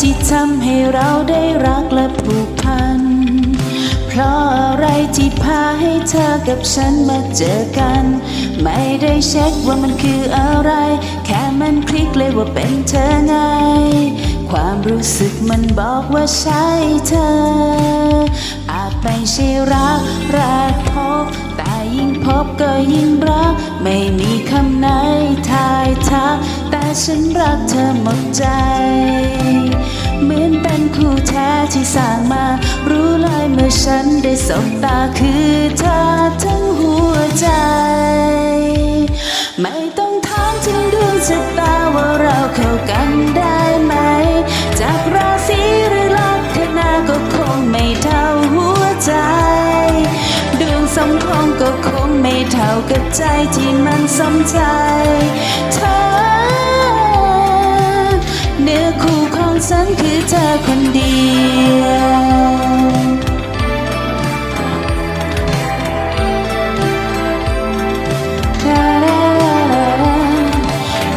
ที่ทำให้เราได้รักและผูกพัน เพราะอะไรที่พาให้เธอกับฉันมาเจอกัน ไม่ได้เช็คว่ามันคืออะไร แค่มันคลิกเลยว่าเป็นเธอไง ความรู้สึกมันบอกว่าใช่เธอ อาจไม่ใช่รักแรกพบ แต่ยิ่งพบก็ยิ่งรัก ไม่มีคำไหนทายทักแต่ฉันรักเธอหมดใจ ท้ที่สร้างมา รู้เลยเมื่อฉันได้สบตาคือเธอทั้งหัวใจ ไม่ต้องถามถึงดวงชะตาว่าเราเข้ากันได้ไหม จากราศีหรือลัคนาก็คงไม่เท่าหัวใจ ดวงสมพงก็คงไม่เท่ากับใจที่มันสมใจเธอ ฉันคือเธอคนเดียว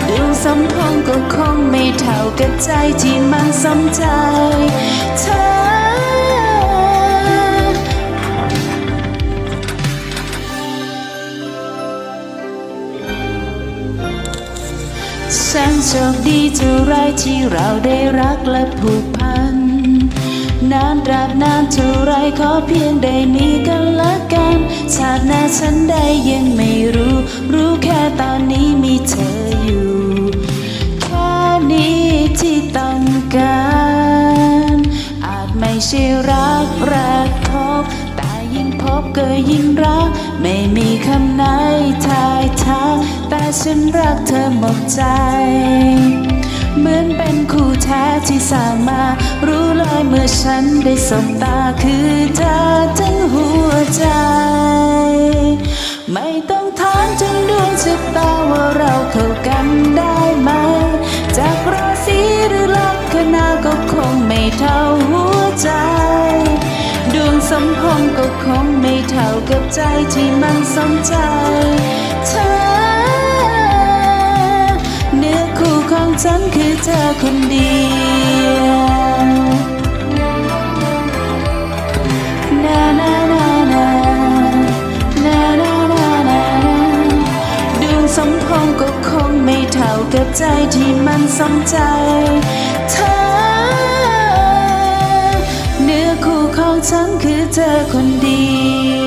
ดูสมพงก็คงไม่เท่ากับใจที่มันสมใจเธอ ฉันโชคดีเท่าไรที่เราได้รักและผูกพัน นานตราบนานเท่าไรขอเพียงได้มีกันละกันชาติหน้าฉันได้ยังไม่รู้ รู้แค่ตอนนี้มีเธออยู่ แค่นี้ที่ต้องการ อาจไม่ใช่รักแรกพบ แต่ยิ่งพบก็ยิ่งรัก ไม่มีคำไหนทายทัก ฉันรักเธอหมดใจ เหมือนเป็นคู่แท้ที่สร้างมา รู้เลยเมื่อฉันได้สบตาคือเธอทั้งหัวใจ ไม่ต้องถามถึงดวงชะตาว่าเราเข้ากันได้ไหม จากราศีหรือลัคนาก็คงไม่เท่าหัวใจดวงสมพงก็คงไม่เท่ากับใจที่มันสมใจเธอ ของฉันคือเธอคนเดียวนานานานานานานานดวงสมพงก็คงไม่เท่ากับใจที่มันสมใจ เธอ เนื้อคู่ของฉันคือเธอคนเดียว